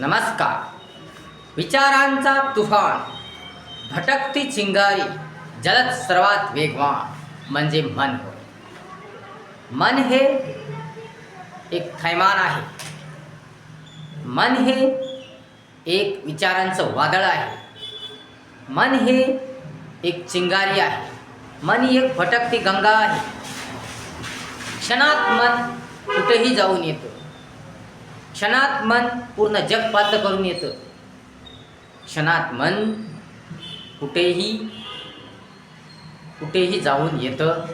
नमस्कार. विचारांचा तुफान. भटकती चिंगारी. जलद सर्वात वेगवान. म्हणजे मन होय. मन हे एक थैमान आहे. मन हे एक विचारांचं वादळ आहे. मन हे एक चिंगारी आहे. मन ही एक भटकती गंगा आहे. क्षणात मन कुठेही जाऊन येतो. क्षणात मन पूर्ण जग पात्र करून येतं. क्षणात मन कुठेही कुठेही जाऊन येतं.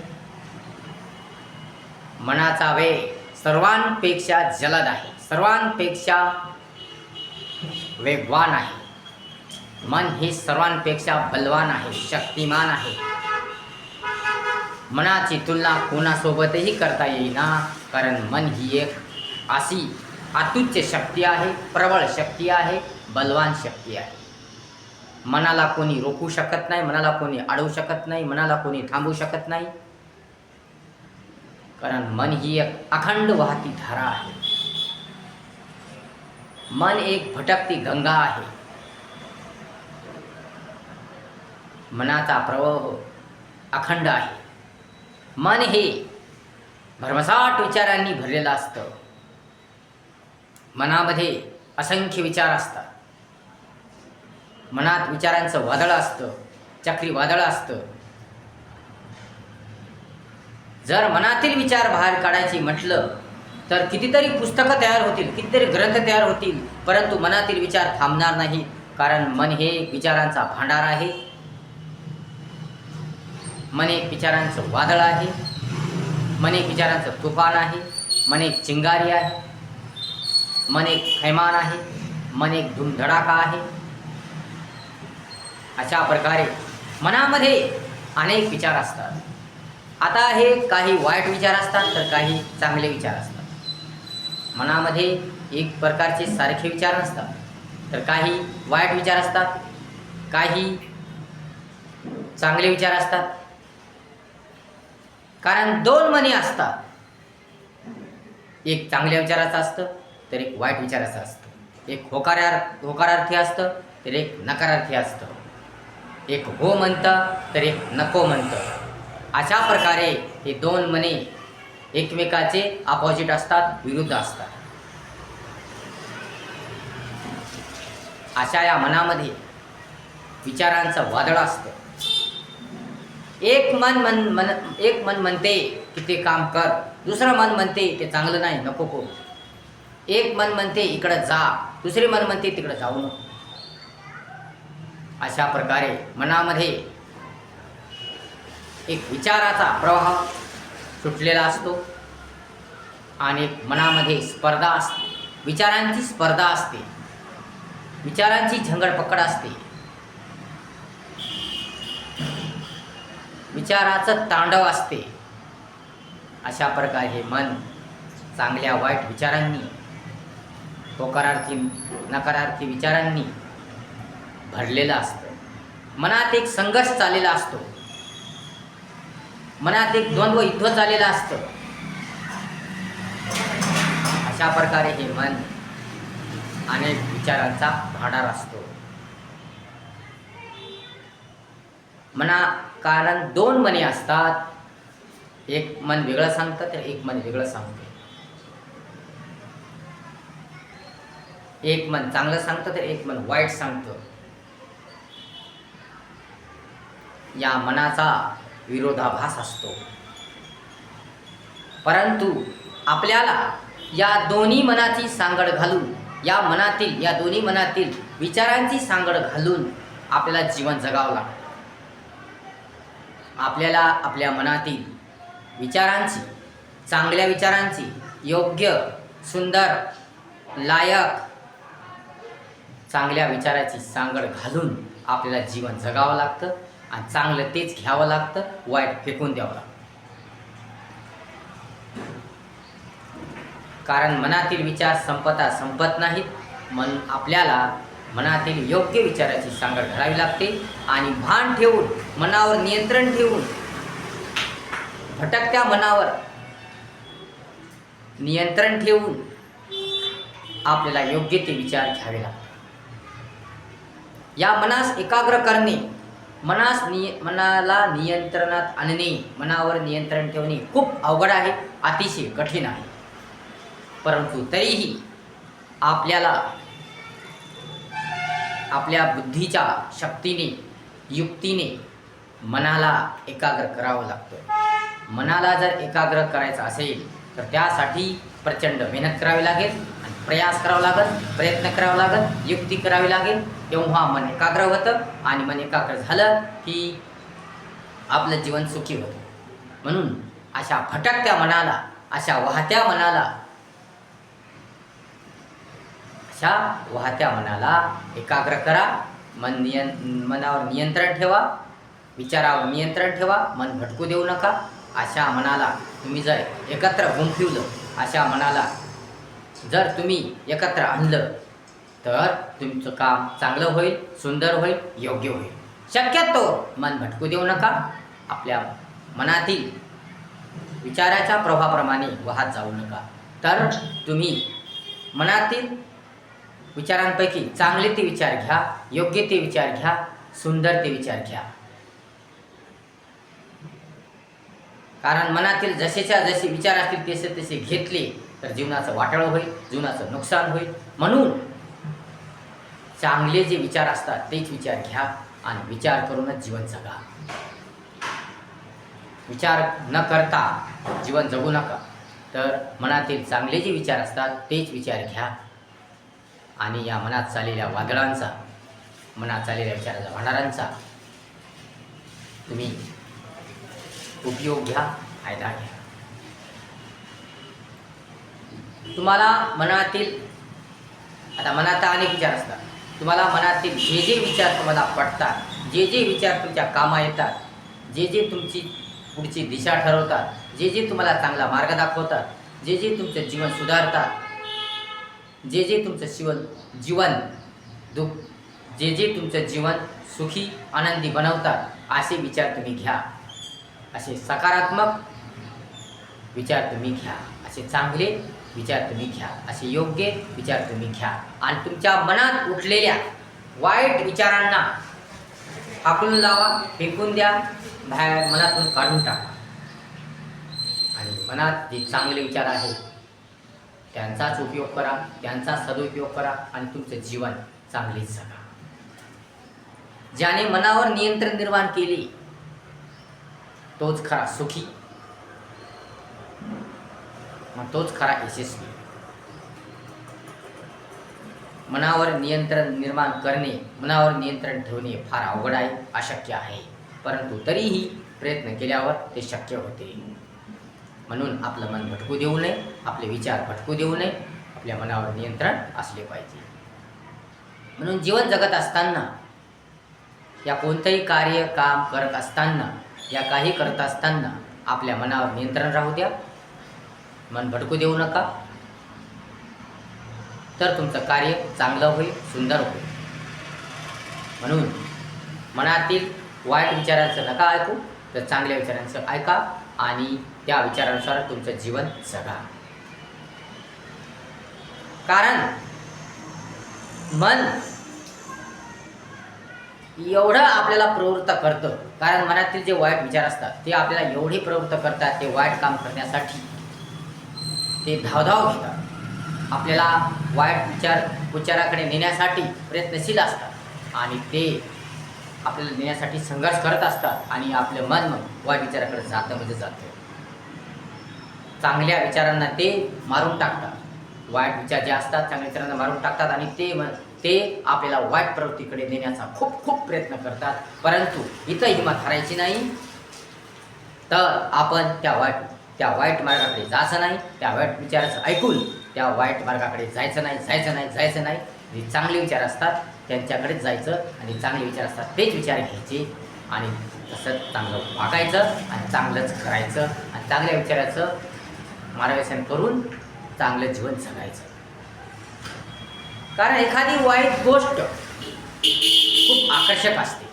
मनाचा वेग सर्वांपेक्षा जलद आहे. सर्वांपेक्षा वेगवान आहे. मन हे सर्वांपेक्षा बलवान आहे शक्तिमान आहे. मनाची तुलना कोणासोबतही करता येईना कारण मन ही एक अशी अतुच्च शक्ती आहे प्रबळ शक्ती आहे बलवान शक्ती आहे. मनाला कोणी रोखू शकत नाही मनाला कोणी अडवू शकत नाही मनाला कोणी थांबवू शकत नाही. कारण मन ही एक अखंड वाहती धारा आहे. मन एक भटकती गंगा आहे. मनाचा प्रवाह अखंड आहे. मन हे भरमसाट विचारांनी भरलेलं असतं. मनामध्ये असंख्य विचार असतात. मनात विचारांचं वादळ असतं चक्रीवादळ असतं. जर मनातील विचार बाहेर काढायची म्हटलं तर कितीतरी पुस्तकं तयार होतील कितीतरी ग्रंथ तयार होतील परंतु मनातील विचार थांबणार नाही कारण मन हे विचारांचा भांडार आहे. मन एक विचारांचं वादळ आहे. मन एक विचारांचं तुफान आहे. मन एक चिंगारी आहे. मन एक थैमान आहे मन एक धुमधडाका आहे. अशा प्रकारे मनामध्ये अनेक विचार असतात. आता हे काही वाईट विचार असतात तर काही चांगले विचार असतात. मनामध्ये एक प्रकारचे सारखे विचार नसतात. तर काही वाईट विचार असतात काही चांगले विचार असतात. कारण दोन मने असतात. एक चांगल्या विचाराचं असतं तर एक वाईट विचाराचं असतं. एक होकारार होकारार्थी असतं तर एक नकारार्थी असतं. एक हो म्हणतं तर एक नको म्हणतं. अशा प्रकारे हे दोन मने एकमेकाचे अपोजिट असतात विरुद्ध असतात. अशा या मनामध्ये विचारांचं वादळ असतं. एक मन मन मन एक मन म्हणते की ते काम कर दुसरं मन म्हणते ते चांगलं नाही नको करू. एक मन म्हणते इकडं जा. दुसरे मन म्हणते तिकडं जाऊ नको. अशा प्रकारे मनामध्ये एक विचाराचा प्रवाह सुटलेला असतो. आणि मनामध्ये स्पर्धा असते. विचारांची स्पर्धा असते. विचारांची झंगडपकड असते. विचाराचं तांडव असते. अशा प्रकारे हे मन चांगल्या वाईट विचारांनी होकारार्थी नकारार्थी विचारांनी भरलेलं असतं. मनात एक संघर्ष चाललेला असतो. मनात एक द्वंद्व युद्ध चाललेलं असतं. अशा प्रकारे हे मन अनेक विचारांचा भांडार असतो. मना कारण दोन मने असतात. एक मन वेगळं सांगतं तर एक मन वेगळं सांगतं. एक मन चांगलं सांगतं तर एक मन वाईट सांगतं. या मनाचा विरोधाभास असतो. परंतु आपल्याला या दोन्ही मनाची सांगड घालून या मनातील या दोन्ही मनातील विचारांची सांगड घालून आपल्याला जीवन जगावं लागतं. आपल्याला आपल्या मनातील विचारांची चांगल्या विचारांची योग्य सुंदर लायक चांगल्या विचाराची सांगड घालून आपल्याला जीवन जगावं लागतं आणि चांगलं तेच घ्यावं लागतं वाईट फेकून द्यावं लागतं. कारण मनातील विचार संपता संपत नाहीत. मन आपल्याला मनातील योग्य विचाराची सांगड घालावी लागते आणि भान ठेवून मनावर नियंत्रण ठेवून भटकत्या मनावर नियंत्रण ठेवून आपल्याला योग्य ते विचार घ्यावे लागतात. या मनास एकाग्र करणे. मनास निय मनाला नियंत्रणात आणणे. मनावर नियंत्रण ठेवणे खूप अवघड आहे अतिशय कठीण आहे. परंतु तरीही आपल्याला आपल्या बुद्धीच्या शक्तीने युक्तीने मनाला एकाग्र करावं लागतं. मनाला जर एकाग्र करायचं असेल तर त्यासाठी प्रचंड मेहनत करावी लागेल. प्रयास करावा लागेल प्रयत्न करावा लागेल युक्ती करावी लागेल तेव्हा मन एकाग्र होतं आणि मन एकाग्र झालं की आपलं जीवन सुखी होतं. म्हणून अशा फटकत्या मनाला अशा वाहत्या मनाला अशा वाहत्या मनाला एकाग्र करा मन नियं मनावर नियंत्रण ठेवा विचारावर नियंत्रण ठेवा मन भटकू देऊ नका. अशा मनाला तुम्ही जर एकत्र गुंफिवलं अशा मनाला जर तुम्ही एकत्र आणलं तर तुमचं काम चांगलं होईल सुंदर होईल योग्य होईल. शक्यतो मन भटकू देऊ नका. आपल्या मनातील विचाराच्या प्रभावाप्रमाणे वाहत जाऊ नका. तर तुम्ही मनातील विचारांपैकी चांगले ते विचार घ्या योग्य ते विचार घ्या सुंदर ते विचार घ्या. कारण मनातील जसेच्या जसे विचार असतील तसे तसे घेतले तर जीवनाचं वाटाळं होईल जीवनाचं नुकसान होईल. म्हणून चांगले जे विचार असतात तेच विचार घ्या आणि विचार करूनच जीवन जगा. विचार न करता जीवन जगू नका. तर मनातील चांगले जे विचार असतात तेच विचार घ्या. आणि या मनात चाललेल्या वादळांचा मनात चाललेल्या विचाराच्या भांडारांचा तुम्ही उपयोग घ्या फायदा घ्या. तुम्हाला मनातील आता मनात अनेक विचार असतात. तुम्हाला मनातील जे जे विचार तुम्हाला पटतात जे जे विचार तुमच्या कामा येतात जे जे तुमची पुढची दिशा ठरवतात जे जे तुम्हाला चांगला मार्ग दाखवतात जे जे तुमचं जीवन सुधारतात जे जे तुमचं जीवन जीवन दुःख जे जे तुमचं जीवन सुखी आनंदी बनवतात असे विचार तुम्ही घ्या. असे सकारात्मक विचार तुम्ही घ्या. असे चांगले विचार तुम्ही घ्या. असे योग्य विचार तुम्ही घ्या. आणि तुमच्या मनात उठलेल्या वाईट विचारांना हाकलून लावा फेकून द्या बाहेर मनातून काढून टाका. आणि मनात जे चांगले विचार आहेत त्यांचाच उपयोग करा त्यांचा सदुपयोग करा आणि तुमचं जीवन चांगलीच जगा. ज्याने मनावर नियंत्रण निर्माण केले तोच खरा सुखी मग तोच खरा यशस्वी. मनावर नियंत्रण निर्माण करणे मनावर नियंत्रण ठेवणे फार अवघड आहे अशक्य आहे. परंतु तरीही प्रयत्न केल्यावर ते शक्य होते. म्हणून आपलं मन भटकू देऊ नये आपले विचार भटकू देऊ नये आपल्या मनावर नियंत्रण असले पाहिजे. म्हणून जीवन जगत असताना या कोणतंही कार्य काम करत असताना या काही करत असताना आपल्या मनावर नियंत्रण राहू द्या. मन भटकू देऊ नका. तर तुमचं कार्य चांगलं होईल सुंदर होईल. म्हणून मनातील वाईट विचारांचं नका ऐकू तर चांगल्या विचारांचं ऐका आणि त्या विचारानुसार तुमचं जीवन जगा. कारण मन एवढं आपल्याला प्रवृत्त करतं. कारण मनातील जे वाईट विचार असतात ते आपल्याला एवढे प्रवृत्त करतात ते वाईट काम करण्यासाठी. ते धावधाव घेतात. आपल्याला वाईट विचार विचाराकडे नेण्यासाठी प्रयत्नशील असतात. आणि ते आपल्याला नेण्यासाठी संघर्ष करत असतात आणि आपलं मन वाईट विचाराकडे जातं म्हणजे जातं. चांगल्या विचारांना ते मारून टाकतात. वाईट विचार जे असतात चांगल्या विचारांना मारून टाकतात आणि ते ते आपल्याला वाईट प्रवृत्तीकडे नेण्याचा खूप खूप प्रयत्न करतात. परंतु इथं हिंमत हरायची नाही. तर आपण त्या वाईट त्या वाईट मार्गाकडे जायचं नाही त्या वाईट विचाराचं ऐकून त्या वाईट मार्गाकडे जायचं नाही जायचं नाही जायचं नाही. जे चांगले विचार असतात त्यांच्याकडेच जायचं आणि चांगले विचार असतात तेच विचार घ्यायचे आणि तसंच चांगलं वागायचं आणि चांगलंच करायचं आणि चांगल्या विचाराचं मार्गदर्शन करून चांगलं जीवन जगायचं. कारण एखादी वाईट गोष्ट खूप आकर्षक असते.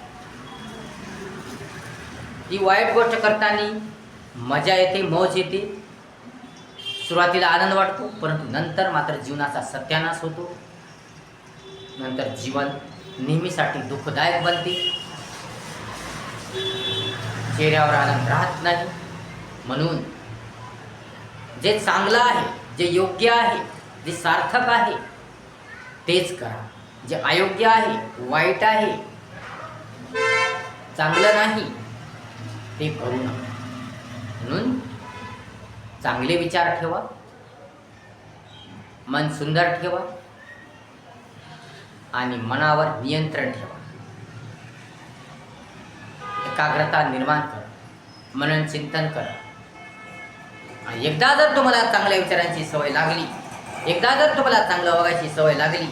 ती वाईट गोष्ट करताना मजा येते मौज येते. सुरुवातीला आनंद वाटतो परंतु नंतर मात्र जीवनाचा सत्यानाश होतो. नंतर जीवन नेहमीसाठी दुःखदायक बनते. चेहऱ्यावर आनंद राहत नाही. म्हणून जे चांगलं आहे जे योग्य आहे जे सार्थक आहे तेच करा. जे अयोग्य आहे वाईट आहे चांगलं नाही ते करू नका. म्हणून चांगले विचार ठेवा. मन सुंदर ठेवा. आणि मनावर नियंत्रण ठेवा. एकाग्रता निर्माण करा. मनन चिंतन करा. आणि एकदा जर तुम्हाला चांगल्या विचारांची सवय लागली एकदा जर तुम्हाला चांगलं वागायची सवय लागली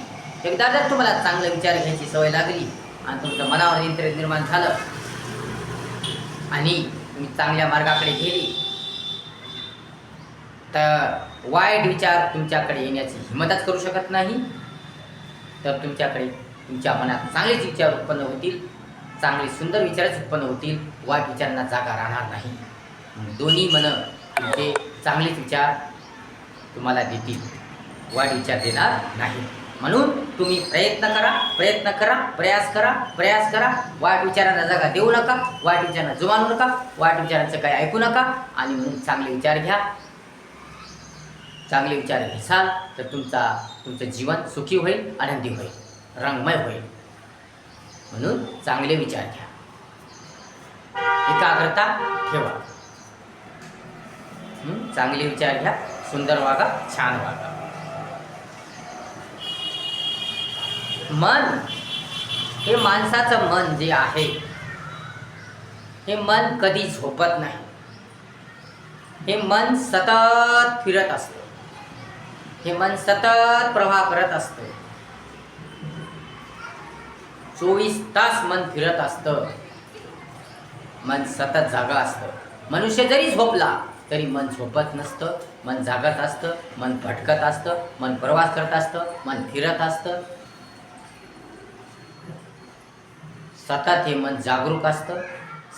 एकदा जर तुम्हाला चांगले विचार घ्यायची सवय लागली आणि तुमचं मनावर नियंत्रण निर्माण झालं आणि तुम्ही चांगल्या मार्गाकडे गेली तर वाईट विचार तुमच्याकडे येण्याची हिंमतच करू शकत नाही. तर तुमच्याकडे तुमच्या मनात चांगलेच विचार उत्पन्न होतील चांगले सुंदर विचारच उत्पन्न होतील वाईट विचारांना जागा राहणार नाही. दोन्ही मनं तुमचे चांगलेच विचार तुम्हाला देतील वाईट विचार देणार नाही. म्हणून तुम्ही प्रयत्न करा प्रयत्न करा प्रयास करा प्रयास करा. वाईट विचारांना जागा देऊ नका वाईट विचारांना जुमानू नका वाईट विचारांचं काही ऐकू नका आणि म्हणून चांगले विचार घ्या. चांगले विचार घेसाल तर तुमचा तुमचं जीवन सुखी होईल आनंदी होईल रंगमय होईल. म्हणून चांगले विचार घ्या. एकाग्रता ठेवा. चांगले विचार घ्या सुंदर वागा छान वागा. मन. हे माणसाचं मन जे आहे हे मन कधी झोपत नाही. हे मन सतत फिरत असतं. हे मन सतत प्रवाह करत असतं. चोवीस तास मन फिरत असतं. मन सतत जागा असतं. मनुष्य जरी झोपला तरी मन झोपत नसतं. मन जागत असतं मन भटकत असतं मन प्रवास करत असतं मन फिरत असतं. सतत हे मन जागरूक असतं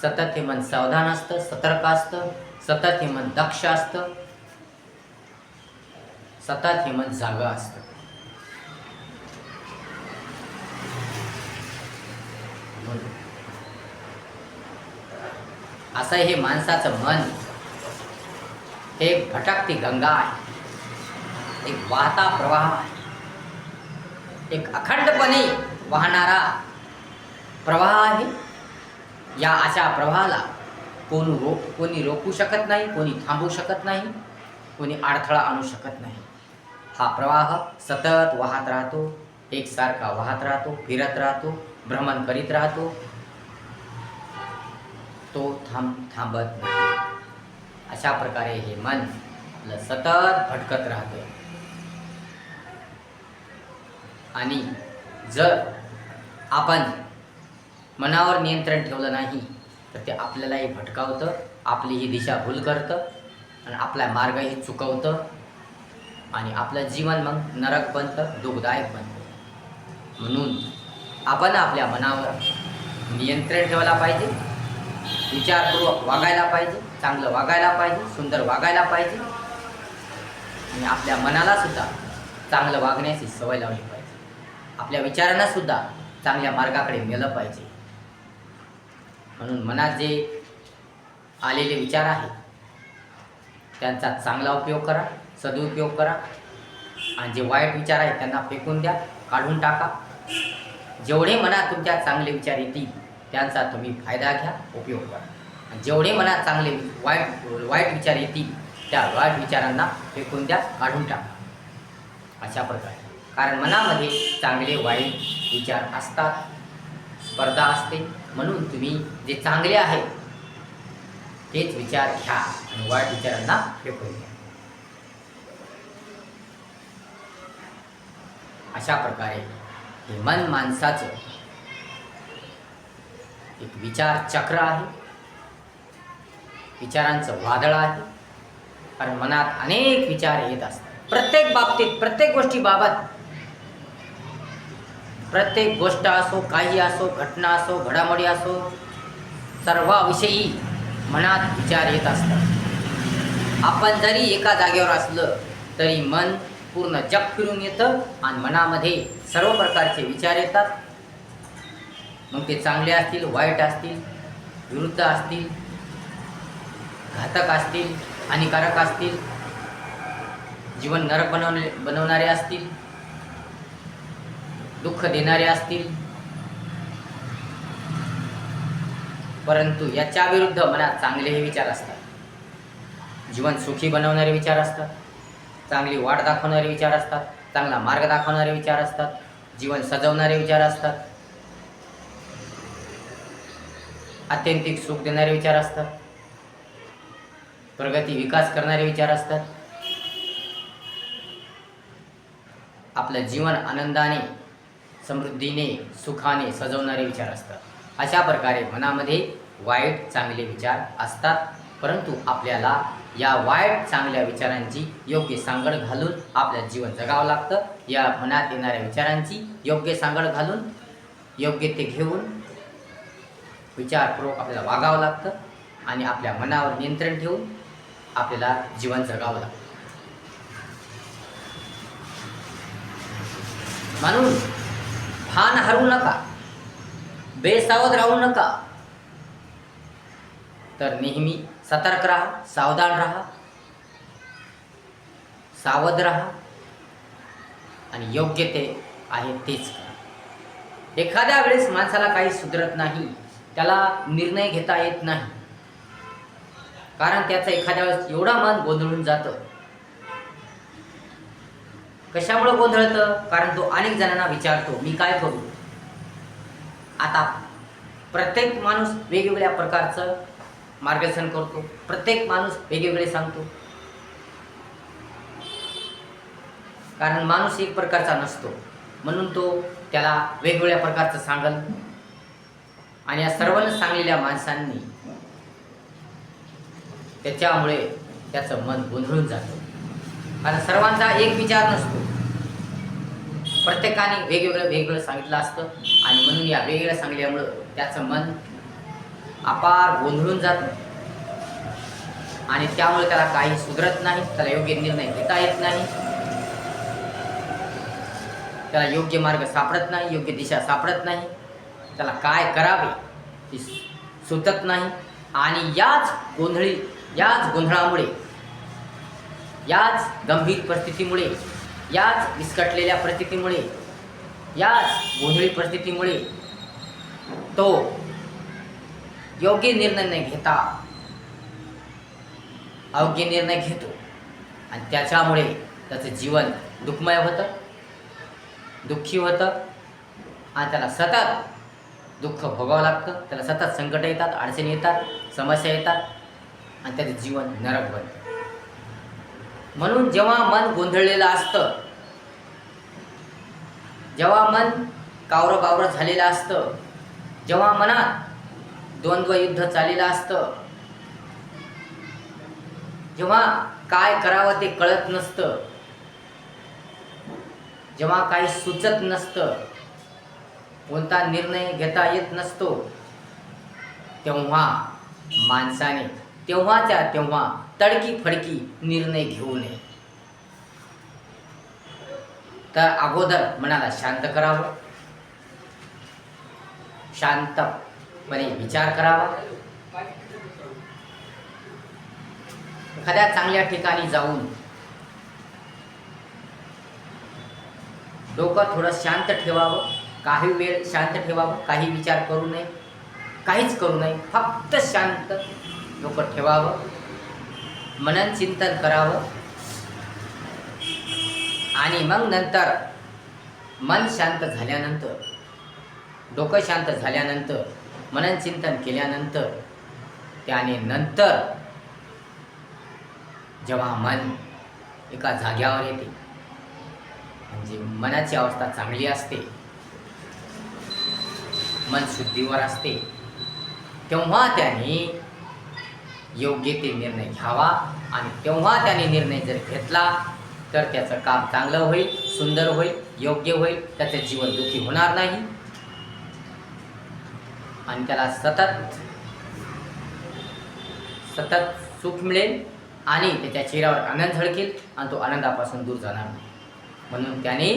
सतत हे मन सावधान असतं सतर्क असतं सतत हे मन दक्ष असतं सतत हे मन जागा असतं. असं हे माणसाचं मन हे एक भटकती गंगा आहे. एक वाहता प्रवाह आहे. एक अखंडपणे वाहणारा प्रवाह आहे या अशा प्रवाहाला कोण रोक कोणी रोखू शकत नाही कोणी थांबवू शकत नाही कोणी अडथळा आणू शकत नाही. हा प्रवाह सतत वाहत राहतो एकसारखा वाहत राहतो फिरत राहतो भ्रमण करीत राहतो. तो थांब थांबत नाही. अशा प्रकारे हे मन आपलं सतत भटकत राहतं. आणि जर आपण मनावर नियंत्रण ठेवलं नाही तर ते आपल्यालाही भटकावतं आपली ही दिशा भूल करतं आणि आपला मार्गही चुकवतं आणि आपलं जीवन मग नरक बनतं दुःखदायक बनतं. म्हणून आपण आपल्या मनावर नियंत्रण ठेवायला पाहिजे विचारपूर्वक वागायला पाहिजे चांगलं वागायला पाहिजे सुंदर वागायला पाहिजे आणि आपल्या मनाला सुद्धा चांगलं वागण्याची सवय लावली पाहिजे. आपल्या विचारांनासुद्धा चांगल्या मार्गाकडे नेलं पाहिजे. म्हणून मनात जे आलेले विचार आहेत त्यांचा चांगला उपयोग करा सदुपयोग करा. आणि जे वाईट विचार आहेत त्यांना फेकून द्या काढून टाका. जेवढे मनात तुमच्या चांगले विचार येतील त्यांचा तुम्ही फायदा घ्या उपयोग करा. आणि जेवढे मनात चांगले वाईट वाईट विचार येतील त्या वाईट विचारांना फेकून द्या काढून टाका. अशा प्रकारे. कारण मनामध्ये चांगले वाईट विचार असतात स्पर्धा असते. म्हणून तुम्ही जे चांगले आहे तेच विचार घ्या आणि वाईट विचारांना फेकून घ्या अशा प्रकारे हे मन माणसाचं एक विचार चक्र आहे. विचारांचं वादळ आहे. कारण मनात अनेक विचार येत असतात. प्रत्येक बाबतीत प्रत्येक गोष्टीबाबत प्रत्येक गोष्ट असो काही असो घटना असो घडामोडी असो सर्वाविषयी मनात विचार येत असतात. आपण जरी एका जागेवर असलं तरी मन पूर्ण जग फिरून येतं आणि मनामध्ये सर्व प्रकारचे विचार येतात. मग ते चांगले असतील वाईट असतील विरुद्ध असतील घातक असतील हानिकारक असतील जीवन नरक बनवणे बनवणारे असतील दुःख देणारे असतील. परंतु याच्या विरुद्ध मनात चांगलेही विचार असतात. जीवन सुखी बनवणारे विचार असतात. चांगली वाट दाखवणारे विचार असतात. चांगला मार्ग दाखवणारे विचार असतात. जीवन सजवणारे विचार असतात. आत्यंतिक सुख देणारे विचार असतात. प्रगती विकास करणारे विचार असतात. आपलं जीवन आनंदाने समृद्धीने सुखाने सजवणारे विचार असतात. अशा प्रकारे मनामध्ये वाईट चांगले विचार असतात. परंतु आपल्याला या वाईट चांगल्या विचारांची योग्य सांगड घालून आपलं जीवन जगावं लागतं. या मनात येणाऱ्या विचारांची योग्य सांगड घालून योग्य ते घेऊन विचारपूर्वक आपल्याला वागावं लागतं आणि आपल्या मनावर नियंत्रण ठेवून आपल्याला जीवन जगावं लागतं. म्हणून भान हरू नका. बेसावध राहू नका. तर नेहमी सतर्क राहा सावधान राहा. सावध राहा. आणि योग्य ते आहे तेच करा. एखाद्या वेळेस माणसाला काही सुधरत नाही त्याला निर्णय घेता येत नाही. कारण त्याचं एखाद्या वेळेस एवढा मन गोंधळून जातं कशामुळं गोंधळतं? कारण तो अनेक जणांना विचारतो मी काय करू? आता प्रत्येक माणूस वेगवेगळ्या प्रकारचं मार्गदर्शन करतो प्रत्येक माणूस वेगवेगळे सांगतो. कारण माणूस एक प्रकारचा नसतो म्हणून तो त्याला वेगवेगळ्या प्रकारचं सांगल. आणि या सर्वांना सांगलेल्या माणसांनी त्याच्यामुळे त्याचं मन गोंधळून जातं. आता सर्वांचा एक विचार नसतो. प्रत्येकाने वेगवेगळं वेगवेगळं सांगितलं असतं आणि म्हणून या वेगवेगळ्या सांगल्यामुळं त्याचं मन अपार गोंधळून जातं आणि त्यामुळे त्याला काही सुधरत नाही त्याला योग्य निर्णय घेता येत नाही. त्याला योग्य मार्ग सापडत नाही योग्य दिशा सापडत नाही. त्याला काय करावे ती सुचत नाही. आणि याच गोंधळी याच गोंधळामुळे याच गंभीर परिस्थितीमुळे याच विस्कटलेल्या परिस्थितीमुळे याच गोंधळी परिस्थितीमुळे तो योग्य निर्णय न घेता अयोग्य निर्णय घेतो. आणि त्याच्यामुळे त्याचं जीवन दुःखमय होतं दुःखी होतं आणि त्याला सतत दुःख भोगावं लागतं. त्याला सतत संकट येतात अडचणी येतात समस्या येतात आणि त्याचं जीवन नरक बनतं. म्हणून जेव्हा मन गोंधळलेलं असतं जेव्हा मन कावरं बावरं झालेलं असतं जेव्हा मनात द्वंद्व युद्ध चाललेलं असतं जेव्हा काय करावं ते कळत नसतं जेव्हा काही सुचत नसतं कोणता निर्णय घेता येत नसतो तेव्हा माणसाने तेव्हाच्या तेव्हा तडकी फडकी निर्णय घेऊ नये. तर अगोदर मनाला शांत करावं. शांतपणे विचार करावा. एखाद्या चांगल्या ठिकाणी जाऊन डोकं थोडं शांत ठेवावं. काही वेळ शांत ठेवावं. काही विचार करू नये. काहीच करू नये. फक्त शांत डोकं ठेवावं. मनन चिंतन करावं. आणि मग नंतर मन शांत झाल्यानंतर डोकं शांत झाल्यानंतर मनन चिंतन केल्यानंतर त्याने नंतर जेव्हा मन एका जाग्यावर येते म्हणजे मनाची अवस्था चांगली असते मन शुद्धीवर असते तेव्हा त्याने योग्य ते निर्णय घ्यावा आणि तेव्हा त्याने निर्णय जर घेतला तर त्याचं काम चांगलं होईल सुंदर होईल योग्य होईल त्याचं जीवन दुःखी होणार नाही. आणि त्याला सतत सतत सुख मिळेल आणि त्याच्या चेहऱ्यावर आनंद झळकेल आणि तो आनंदापासून दूर जाणार नाही. म्हणून त्याने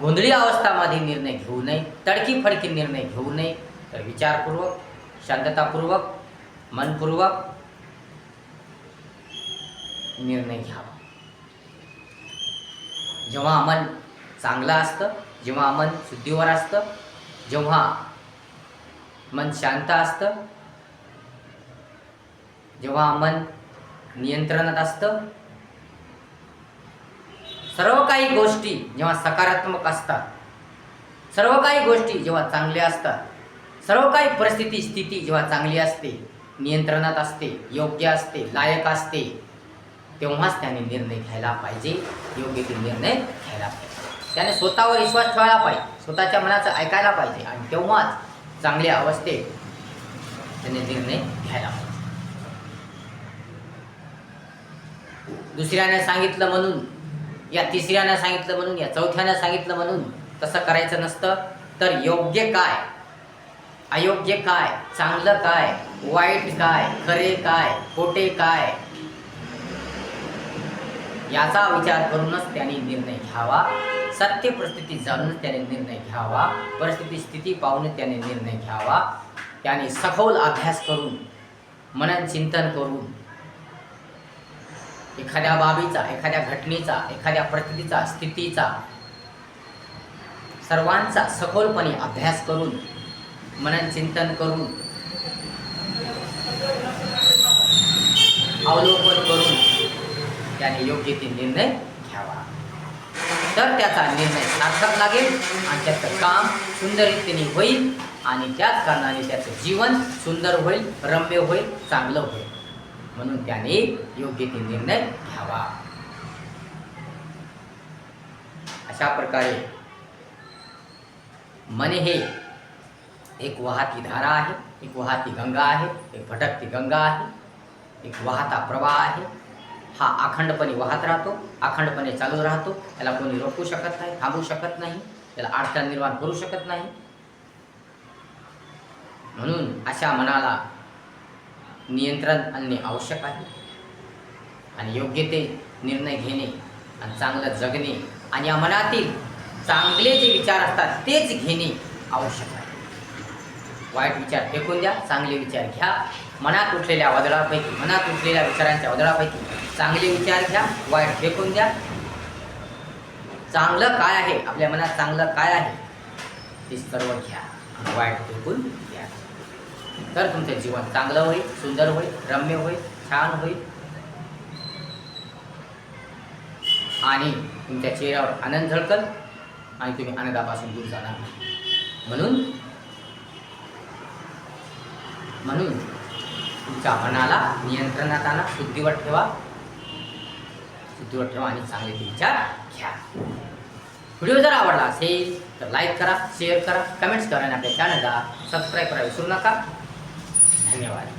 गोंधळी अवस्थामध्ये निर्णय घेऊ नये तडकी फडकी निर्णय घेऊ नये. तर विचारपूर्वक शांततापूर्वक मनपूर्वक निर्णय घ्यावा. जेव्हा मन चांगलं असतं जेव्हा मन शुद्धीवर असतं जेव्हा मन शांत असतं जेव्हा मन नियंत्रणात असतं सर्व काही गोष्टी जेव्हा सकारात्मक असतात सर्व काही गोष्टी जेव्हा चांगल्या असतात सर्व काही परिस्थिती स्थिती जेव्हा चांगली असते नियंत्रणात असते योग्य असते लायक असते तेव्हाच त्याने निर्णय घ्यायला पाहिजे योग्य ते निर्णय घ्यायला पाहिजे. त्याने स्वतःवर विश्वास ठेवायला पाहिजे स्वतःच्या मनाचं ऐकायला पाहिजे आणि तेव्हाच चांगल्या अवस्थेत त्याने निर्णय घ्यायला पाहिजे. दुसऱ्याने सांगितलं म्हणून या तिसऱ्यानं सांगितलं म्हणून या चौथ्यानं सांगितलं म्हणून तसं करायचं नसतं तर योग्य काय? अयोग्य काय? चांगलं काय? वाईट काय खरे काय खोटे काय? याचा विचार करूनच त्याने निर्णय घ्यावा. सत्य परिस्थिती जाणूनच त्याने निर्णय घ्यावा. परिस्थिती स्थिती पाहूनच त्याने निर्णय घ्यावा. त्याने सखोल अभ्यास करून मनन चिंतन करून एखाद्या बाबीचा एखाद्या घटनेचा एखाद्या परिस्थितीचा स्थितीचा सर्वांचा सखोलपणे अभ्यास करून मनन चिंतन करून अवलोकन करून त्याने योग्य ते निर्णय घ्यावा. तर त्याचा निर्णय सार्थक लागेल आणि त्याचं काम सुंदर रीतीने होईल आणि त्याच कारणाने त्याचं जीवन सुंदर होईल रम्य होईल चांगलं होईल. म्हणून त्याने योग्य ते निर्णय घ्यावा. अशा प्रकारे मन हे एक वाहती धारा आहे एक वाहती गंगा आहे एक भटकती गंगा आहे. एक वाहता प्रवाह आहे. हा अखंडपणे वाहत राहतो अखंडपणे चालू राहतो. त्याला कोणी रोखू शकत नाही थांबू शकत नाही त्याला अडचण निर्माण करू शकत नाही. म्हणून अशा मनाला नियंत्रण आणणे आवश्यक आहे. आणि योग्य ते निर्णय घेणे आणि चांगलं जगणे आणि या मनातील चांगले जे विचार असतात तेच घेणे आवश्यक आहे. वाईट विचार फेकून द्या चांगले विचार घ्या. मनात उठलेल्या वादळापैकी मनात उठलेल्या विचारांच्या वादळापैकी चांगले विचार घ्या वाईट फेकून द्या. चांगलं काय आहे? आपल्या मनात चांगलं काय आहे? ते सर्व घ्या. वाईट फेकून द्या. तर तुमचं जीवन चांगलं होईल सुंदर होईल रम्य होईल छान होईल. आणि तुमच्या चेहऱ्यावर आनंद झळकल आणि तुम्ही आनंदापासून दूर जाणार म्हणून म्हणून तुमच्या मनाला नियंत्रणात आणा शुद्धीवर ठेवा. शुद्धीवर ठेवा आणि चांगले विचार घ्या. व्हिडिओ जर आवडला असेल तर लाईक करा शेअर करा कमेंट्स करा आणि आपल्या चॅनलला सबस्क्राईब करा विसरू नका. धन्यवाद.